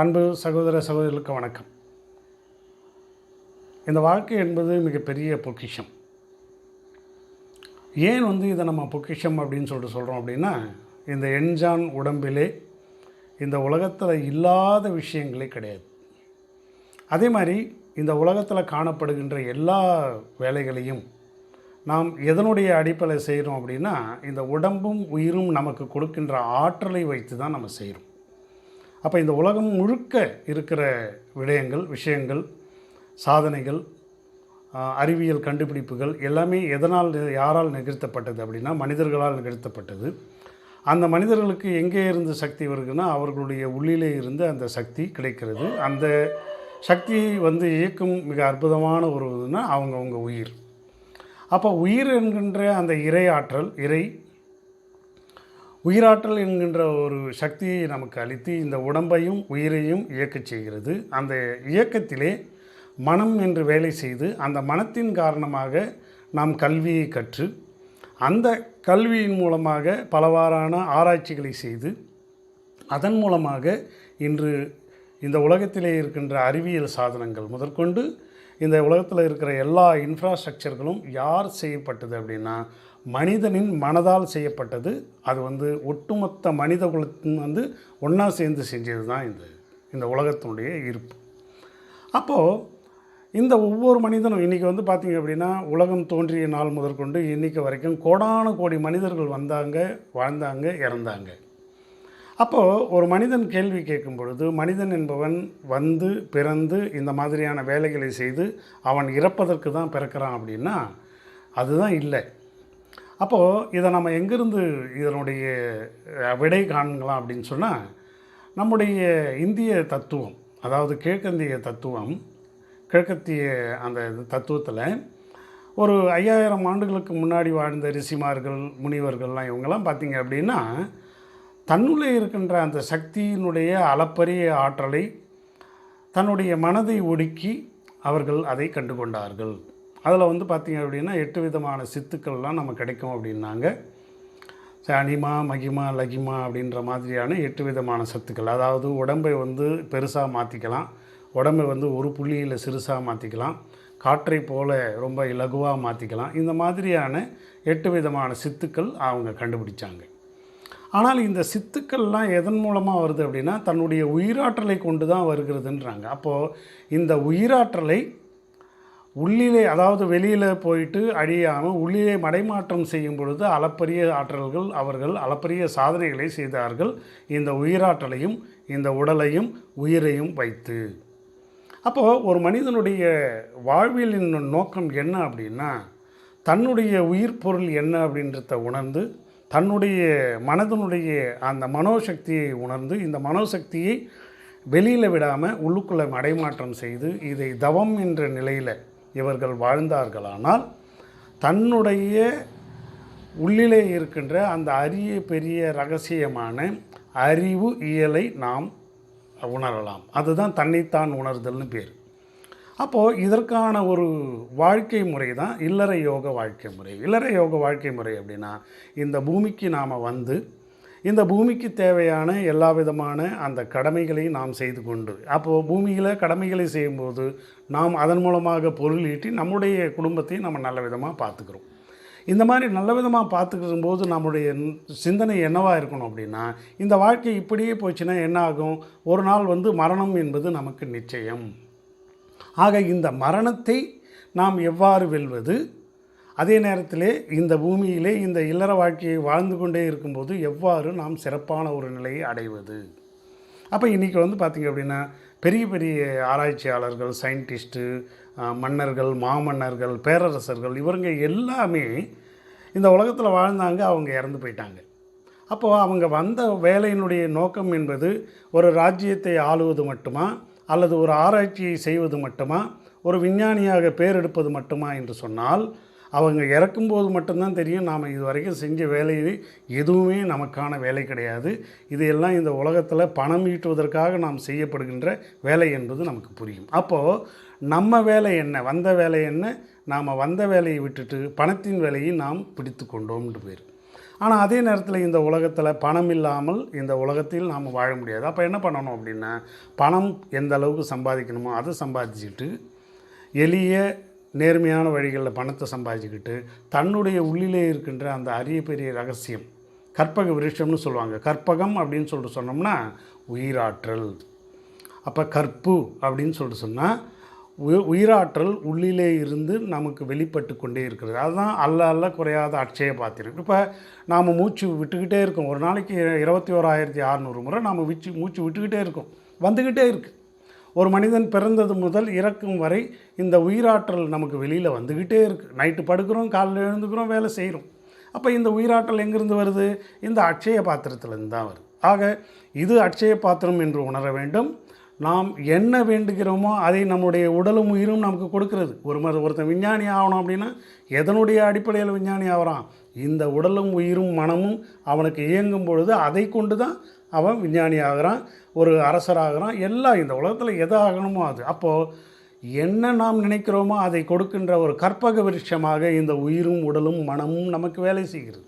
அன்பு சகோதர சகோதரர்களுக்கு வணக்கம். இந்த வாழ்க்கை என்பது மிகப்பெரிய பொக்கிஷம். ஏன் வந்து இதை நம்ம பொக்கிஷம் அப்படின்னு சொல்லிட்டு சொல்கிறோம் அப்படின்னா இந்த எண்ஜான் உடம்பிலே இந்த உலகத்தில் இல்லாத விஷயங்களே கிடையாது. அதே மாதிரி இந்த உலகத்தில் காணப்படுகின்ற எல்லா வேலைகளையும் நாம் எதனுடைய அடிப்படையில் செய்கிறோம் அப்படின்னா இந்த உடம்பும் உயிரும் நமக்கு கொடுக்கின்ற ஆற்றலை வைத்து தான் நம்ம செய்கிறோம் அப்போ இந்த உலகம் முழுக்க இருக்கிற விடயங்கள் விஷயங்கள் சாதனைகள் அறிவியல் கண்டுபிடிப்புகள் எல்லாமே எதனால் யாரால் நிகழ்த்தப்பட்டது அப்படின்னா மனிதர்களால் நிகழ்த்தப்பட்டது. அந்த மனிதர்களுக்கு எங்கே இருந்து சக்தி வருதுன்னா அவர்களுடைய உள்ளிலே இருந்து அந்த சக்தி கிடைக்கிறது. அந்த சக்தி வந்து இயக்கும் மிக அற்புதமான ஒரு இதுனா அவங்கவுங்க உயிர். அப்போ உயிர் என்கின்ற அந்த இறை ஆற்றல் இறை உயிராற்றல் என்கின்ற ஒரு சக்தியை நமக்கு அளித்து இந்த உடம்பையும் உயிரையும் இயக்கச் செய்கிறது. அந்த இயக்கத்திலே மனம் என்று வேலை செய்து அந்த மனத்தின் காரணமாக நாம் கல்வியை கற்று அந்த கல்வியின் மூலமாக பலவாறான ஆராய்ச்சிகளை செய்து அதன் மூலமாக இன்று இந்த உலகத்திலே இருக்கின்ற அறிவியல் சாதனங்கள் முதற்கொண்டு இந்த உலகத்தில் இருக்கிற எல்லா இன்ஃப்ராஸ்ட்ரக்சர்களும் யார் செய்யப்பட்டது அப்படின்னா மனிதனின் மனதால் செய்யப்பட்டது. அது வந்து ஒட்டுமொத்த மனித குலத்தின் வந்து ஒன்றா சேர்ந்து செஞ்சது தான் இந்த இந்த உலகத்தினுடைய இருப்பு. அப்போது இந்த ஒவ்வொரு மனிதனும் இன்றைக்கி வந்து பார்த்திங்க அப்படின்னா உலகம் தோன்றிய நாள் முதற்கொண்டு இன்றைக்கு வரைக்கும் கோடான கோடி மனிதர்கள் வந்தாங்க வாழ்ந்தாங்க இறந்தாங்க. அப்போது ஒரு மனிதன் கேள்வி கேட்கும் பொழுது மனிதன் என்பவன் வந்து பிறந்து இந்த மாதிரியான வேலைகளை செய்து அவன் இறப்பதற்கு தான் பிறக்கிறான் அப்படின்னா அதுதான் இல்லை. அப்போது இதை நம்ம எங்கேருந்து இதனுடைய விடை காண்கலாம் அப்படின்னு சொன்னால் நம்முடைய இந்திய தத்துவம் அதாவது கிழக்கந்திய தத்துவம் கிழக்கத்திய அந்த தத்துவத்தில் ஒரு ஐயாயிரம் ஆண்டுகளுக்கு முன்னாடி வாழ்ந்த ரிஷிமார்கள் முனிவர்கள்லாம் இவங்கெல்லாம் பார்த்திங்க அப்படின்னா தன்னுள்ளே இருக்கின்ற அந்த சக்தியினுடைய அளப்பரிய ஆற்றலை தன்னுடைய மனதை ஒடுக்கி அவர்கள் அதை கண்டு கொண்டார்கள் அதில் வந்து பார்த்திங்க அப்படின்னா எட்டு விதமான சித்துக்கள்லாம் நம்ம கிடைக்கும் அப்படின்னாங்க. அனிமா மகிமா லகிமா அப்படின்ற மாதிரியான எட்டு விதமான சத்துக்கள். அதாவது உடம்பை வந்து பெருசாக மாற்றிக்கலாம் உடம்பை வந்து ஒரு புள்ளியில் சிறுசாக மாற்றிக்கலாம் காற்றை போல ரொம்ப இலகுவாக மாற்றிக்கலாம் இந்த மாதிரியான எட்டு விதமான சித்துக்கள் அவங்க கண்டுபிடிச்சாங்க. ஆனால் இந்த சித்துக்கள்லாம் எதன் மூலமாக வருது அப்படின்னா தன்னுடைய உயிராற்றலை கொண்டு தான் வருகிறதுன்றாங்க. அப்போது இந்த உயிராற்றலை உள்ளிலே அதாவது வெளியில் போயிட்டு அழியாமல் உள்ளிலே மடைமாற்றம் செய்யும் பொழுது அளப்பரிய ஆற்றல்கள் அவர்கள் அளப்பரிய சாதனைகளை செய்தார்கள். இந்த உயிராற்றலையும் இந்த உடலையும் உயிரையும் வைத்து. அப்போது ஒரு மனிதனுடைய வாழ்வியலின் நோக்கம் என்ன அப்படின்னா தன்னுடைய உயிர் பொருள் என்ன அப்படின்றத உணர்ந்து தன்னுடைய மனதனுடைய அந்த மனோசக்தியை உணர்ந்து இந்த மனோசக்தியை வெளியில் விடாமல் உள்ளுக்குள்ளே மடைமாற்றம் செய்து இதை தவம் என்ற நிலையில் இவர்கள் வாழ்ந்தார்களானால் தன்னுடைய உள்ளிலே இருக்கின்ற அந்த அரிய பெரிய ரகசியமான அறிவு இயலை நாம் உணரலாம். அதுதான் தன்னைத்தான் உணர்தல்னு பேர். அப்போது இதற்கான ஒரு வாழ்க்கை முறை தான் இல்லற யோக வாழ்க்கை முறை. இல்லற யோக வாழ்க்கை முறை அப்படின்னா இந்த பூமிக்கு நாம் வந்து இந்த பூமிக்கு தேவையான எல்லா விதமான அந்த கடமைகளையும் நாம் செய்து கொண்டு அப்போது பூமியில் கடமைகளை செய்யும்போது நாம் அதன் மூலமாக பொருள் ஈட்டி நம்முடைய குடும்பத்தையும் நம்ம நல்ல விதமாக பார்த்துக்கிறோம். இந்த மாதிரி நல்ல விதமாக பார்த்துக்கிற போது நம்முடைய சிந்தனை என்னவாக இருக்கணும் அப்படின்னா இந்த வாழ்க்கை இப்படியே போச்சுன்னா என்ன ஆகும்? ஒரு நாள் வந்து மரணம் என்பது நமக்கு நிச்சயம். ஆக இந்த மரணத்தை நாம் எவ்வாறு வெல்வது? அதே நேரத்திலே இந்த பூமியிலே இந்த இல்லற வாழ்க்கையை வாழ்ந்து கொண்டே இருக்கும்போது எவ்வாறு நாம் சிறப்பான ஒரு நிலையை அடைவது? அப்போ இன்றைக்கி வந்து பார்த்திங்க அப்படின்னா பெரிய பெரிய ஆராய்ச்சியாளர்கள் சயின்டிஸ்ட்டு மன்னர்கள் மாமன்னர்கள் பேரரசர்கள் இவருங்க எல்லாமே இந்த உலகத்தில் வாழ்ந்தாங்க அவங்க இறந்து போயிட்டாங்க. அப்போது அவங்க வந்த வேலையினுடைய நோக்கம் என்பது ஒரு ராஜ்யத்தை ஆளுவது மட்டுமா? அல்லது ஒரு ஆராய்ச்சியை செய்வது மட்டுமா? ஒரு விஞ்ஞானியாக பேர் எடுப்பது மட்டுமா என்று சொன்னால் அவங்க இறக்கும்போது மட்டும்தான் தெரியும். நாம் இது வரைக்கும் செஞ்ச வேலையை எதுவுமே நமக்கான வேலை கிடையாது. இதையெல்லாம் இந்த உலகத்தில் பணம் ஈட்டுவதற்காக நாம் செய்யப்படுகின்ற வேலை என்பது நமக்கு புரியும். அப்போது நம்ம வேலை என்ன? வந்த வேலை என்ன? நாம் வந்த வேலையை விட்டுட்டு பணத்தின் வேலையை நாம் பிடித்து கொண்டோம்னு பேர். ஆனால் அதே நேரத்தில் இந்த உலகத்தில் பணம் இல்லாமல் இந்த உலகத்தில் நாம் வாழ முடியாது. அப்போ என்ன பண்ணணும் அப்படின்னா பணம் எந்த அளவுக்கு சம்பாதிக்கணுமோ அதை சம்பாதிச்சுக்கிட்டு எளிய நேர்மையான வழிகளில் பணத்தை சம்பாதிச்சுக்கிட்டு தன்னுடைய உள்ளிலே இருக்கின்ற அந்த அரிய பெரிய ரகசியம் கற்பக விருஷம்னு சொல்லுவாங்க. கற்பகம் அப்படின்னு சொல்லிட்டு சொன்னோம்னா உயிராற்றல். அப்போ கற்பு அப்படின்னு சொல்லிட்டு சொன்னால் உயிராற்றல் உள்ளிலே இருந்து நமக்கு வெளிப்பட்டு கொண்டே இருக்கிறது. அதுதான் அல்ல அல்ல குறையாத அட்சய பாத்திரம் இப்போ நாம் மூச்சு விட்டுக்கிட்டே இருக்கோம். ஒரு நாளைக்கு இருபத்தி ஓராயிரத்தி அறநூறு முறை நாம் விச்சு மூச்சு விட்டுக்கிட்டே இருக்கோம். வந்துக்கிட்டே இருக்குது ஒரு மனிதன் பிறந்தது முதல் இறக்கும் வரை இந்த உயிராற்றல் நமக்கு வெளியில் வந்துக்கிட்டே இருக்குது நைட்டு படுக்கிறோம் காலையில் எழுந்துக்கிறோம் வேலை செய்கிறோம் அப்போ இந்த உயிராற்றல் எங்கேருந்து வருது? இந்த அட்சய பாத்திரத்துலேருந்து தான் வருது. ஆக இது அட்சய பாத்திரம் என்று உணர வேண்டும். நாம் என்ன வேண்டுகிறோமோ அதை நம்முடைய உடலும் உயிரும் நமக்கு கொடுக்கறது. ஒரு மாதிரி ஒருத்தன் விஞ்ஞானி ஆகணும் அப்படின்னா எதனுடைய அடிப்படையில் விஞ்ஞானி ஆகிறான்? இந்த உடலும் உயிரும் மனமும் அவனுக்கு இயங்கும் பொழுது அதை கொண்டு தான் அவன் விஞ்ஞானி ஆகிறான் ஒரு அரசராகிறான் எல்லாம் இந்த உலகத்தில் எது ஆகணுமோ அது. அப்போது என்ன நாம் நினைக்கிறோமோ அதை கொடுக்கின்ற ஒரு கற்பக விருட்சமாக இந்த உயிரும் உடலும் மனமும் நமக்கு வேலை செய்கிறது.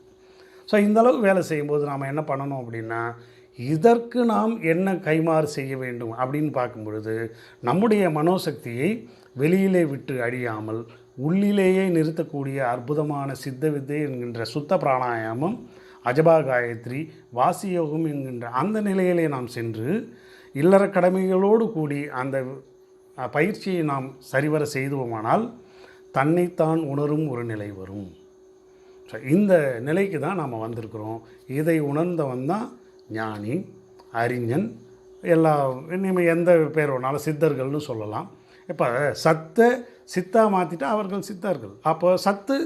ஸோ இந்தளவுக்கு வேலை செய்யும்போது நாம் என்ன பண்ணணும் அப்படின்னா இதற்கு நாம் என்ன கைமாறு செய்ய வேண்டும் அப்படின்னு பார்க்கும் பொழுது நம்முடைய மனோசக்தியை வெளியிலே விட்டு அழியாமல் உள்ளிலேயே நிறுத்தக்கூடிய அற்புதமான சித்த வித்தை என்கின்ற சுத்த பிராணாயாமம் அஜபா காயத்ரி வாசியோகம் என்கின்ற அந்த நிலையிலே நாம் சென்று இல்லற கடமைகளோடு கூடி அந்த பயிற்சியை நாம் சரிவர செய்துவோமானால் தன்னைத்தான் உணரும் ஒரு நிலை வரும். ஸோ இந்த நிலைக்கு தான் நாம் வந்திருக்கிறோம். இதை உணர்ந்தவன் தான் ஞானி அறிஞன் எல்லா இனிமேல் எந்த பேர் வேணாலும் சித்தர்கள்னு சொல்லலாம். இப்போ சத்தை சித்தா மாற்றிட்டா அவர்கள் சித்தர்கள். அப்போ சத்து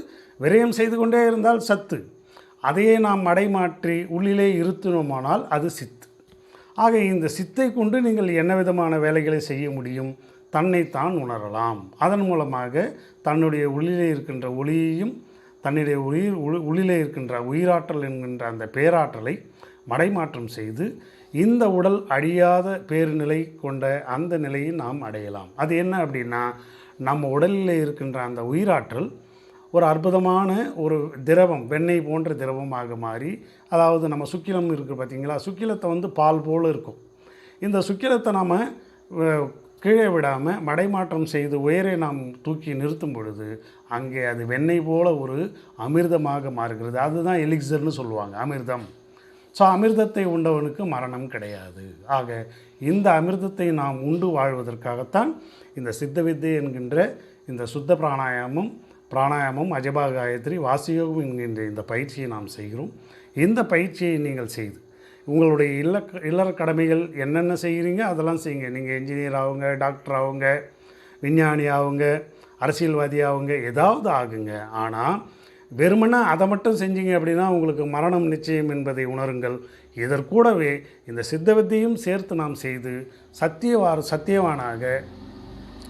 விரயம் செய்து கொண்டே இருந்தால் சத்து. அதையே நாம் மடைமாற்றி உள்ளிலே இருத்தினோமானால் அது சித்து. ஆக இந்த சித்தை கொண்டு நீங்கள் என்ன விதமான வேலைகளை செய்ய முடியும்? தன்னைத்தான் உணரலாம். அதன் மூலமாக தன்னுடைய உள்ளிலே இருக்கின்ற ஒளியையும் தன்னுடைய உயிர் உள்ளிலே இருக்கின்ற உயிராற்றல் என்கின்ற அந்த பேராற்றலை மடைமாற்றம் செய்து இந்த உடல் அழியாத பேருநிலை கொண்ட அந்த நிலையை நாம் அடையலாம். அது என்ன அப்படின்னா நம்ம உடலில் இருக்கின்ற அந்த உயிராற்றல் ஒரு அற்புதமான ஒரு திரவம் வெண்ணெய் போன்ற திரவமாக மாறி அதாவது நம்ம சுக்கிலம் இருக்குது பார்த்தீங்களா? சுக்கிலத்தை வந்து பால் போல் இருக்கும். இந்த சுக்கிலத்தை நாம் கீழே விடாமல் மடைமாற்றம் செய்து உயரை நாம் தூக்கி நிறுத்தும் பொழுது அங்கே அது வெண்ணெய் போல ஒரு அமிர்தமாக மாறுகிறது. அதுதான் எலிக்சர்னு சொல்லுவாங்க அமிர்தம். ஸோ அமிர்தத்தை உண்டவனுக்கு மரணம் கிடையாது. ஆக இந்த அமிர்தத்தை நாம் உண்டு வாழ்வதற்காகத்தான் இந்த சித்த வித்தை என்கின்ற இந்த சுத்த பிராணாயாமம் பிராணாயாமம் அஜபா காயத்ரி வாசியோகம் என்கின்ற இந்த பயிற்சியை நாம் செய்கிறோம். இந்த பயிற்சியை நீங்கள் செய்து உங்களுடைய இல்ல இல்லற கடமைகள் என்னென்ன செய்கிறீங்க அதெல்லாம் செய்யுங்க. நீங்கள் என்ஜினியர் ஆகுங்க டாக்டர் ஆகுங்க விஞ்ஞானி ஆகுங்க அரசியல்வாதி ஆகுங்க ஏதாவது ஆகுங்க. ஆனால் வெறுமனா அதை மட்டும் செஞ்சீங்க அப்படின்னா உங்களுக்கு மரணம் நிச்சயம் என்பதை உணருங்கள். இதற்கூடவே இந்த சித்தவித்தையும் சேர்த்து நாம் செய்து சத்தியவார் சத்தியவானாக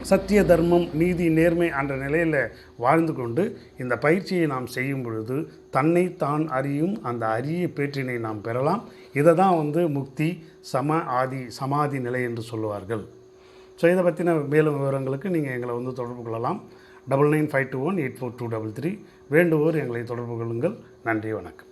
சத்திய தர்மம் நீதி நேர்மை என்ற நிலையில் வாழ்ந்து கொண்டு இந்த பயிற்சியை நாம் செய்யும் பொழுது தன்னை தான் அறியும் அந்த அரிய பேற்றினை நாம் பெறலாம். இதை தான் வந்து முக்தி சம ஆதி சமாதி நிலை என்று சொல்லுவார்கள். ஸோ இதை பற்றின மேலும் விவரங்களுக்கு நீங்கள் எங்களை வந்து தொடர்பு கொள்ளலாம். Double nine five two one eight four two double three வேண்டுவோர் எங்களை தொடர்பு கொள்ளுங்கள். நன்றி வணக்கம்.